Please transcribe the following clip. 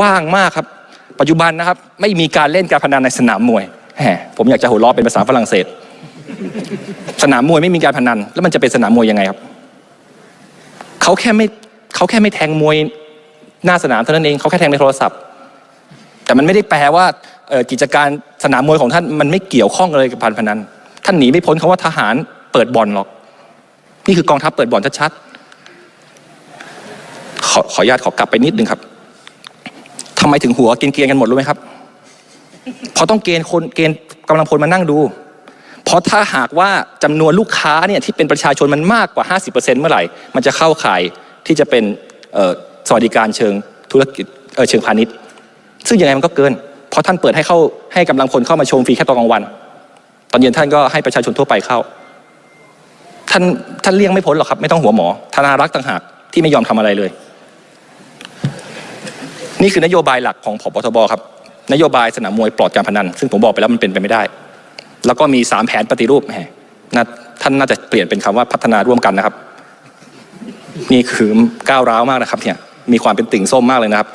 ว่างมากครับ ปัจจุบันนะครับ ไม่มีการเล่นการพนันในสนามมวยแหมผมอยากจะหัวเราะเป็นภาษาฝรั่งเศส สนามมวยไม่มีการพนัน แล้วมันจะเป็นสนามมวยยังไงครับเขาแค่ไม่เขาแค่ไม่แทงมวยหน้าสนามเท่านั้นเองเขาแค่แทงในโทรศัพท์ แต่มันไม่ได้แปลว่ากิจการสนามมวยของท่านมันไม่เกี่ยวข้องเลยกับการพนันท่านหนีไม่พ้นคาว่าทหารเปิดบ่อนหรอก นี่คือกองทัพเปิดบ่อนชัดๆขอขออนุญาตขอกลับไปนิดนึงครับ ทำไมถึงหัวเกรียนกันหมดรู้ไหมครับเพราะต้องเกณฑ์คนเกณฑ์กำลังพลมานั่งดู เพราะถ้าหากว่าจำนวนลูกค้าเนี่ยที่เป็นประชาชนมันมากกว่า 50%เมื่อไหร่ มันจะเข้าข่ายที่จะเป็นสวัสดิการเชิงธุรกิจเเชิงพาณิชย์ ซึ่งยังไงมันก็เกิน เพราะท่านเปิดให้เข้าให้กำลังพลเข้ามาชมฟรีแค่ตอนกลางวัน ตอนเย็นท่านก็ให้ประชาชนทั่วไปเข้า ท่านท่านเลี่ยงไม่พ้นหรอกครับ ไม่ต้องหัวหมอธนารักษ์ต่างหากที่ไม่ยอมทำอะไรเลย นี่คือนโยบายหลักของพบทบครับนโยบายสนามมวยปลอดการพนัน ซึ่งผมบอกไปแล้วมันเป็นไปไม่ได้ แล้วก็มีสามแผนปฏิรูปแหมน่าท่านน่าจะเปลี่ยนเป็นคำว่าพัฒนาร่วมกันนะครับ นี่คือก้าวร้าวมากนะครับเนี่ยมีความเป็นติ่งส้มมากเลยนะครับ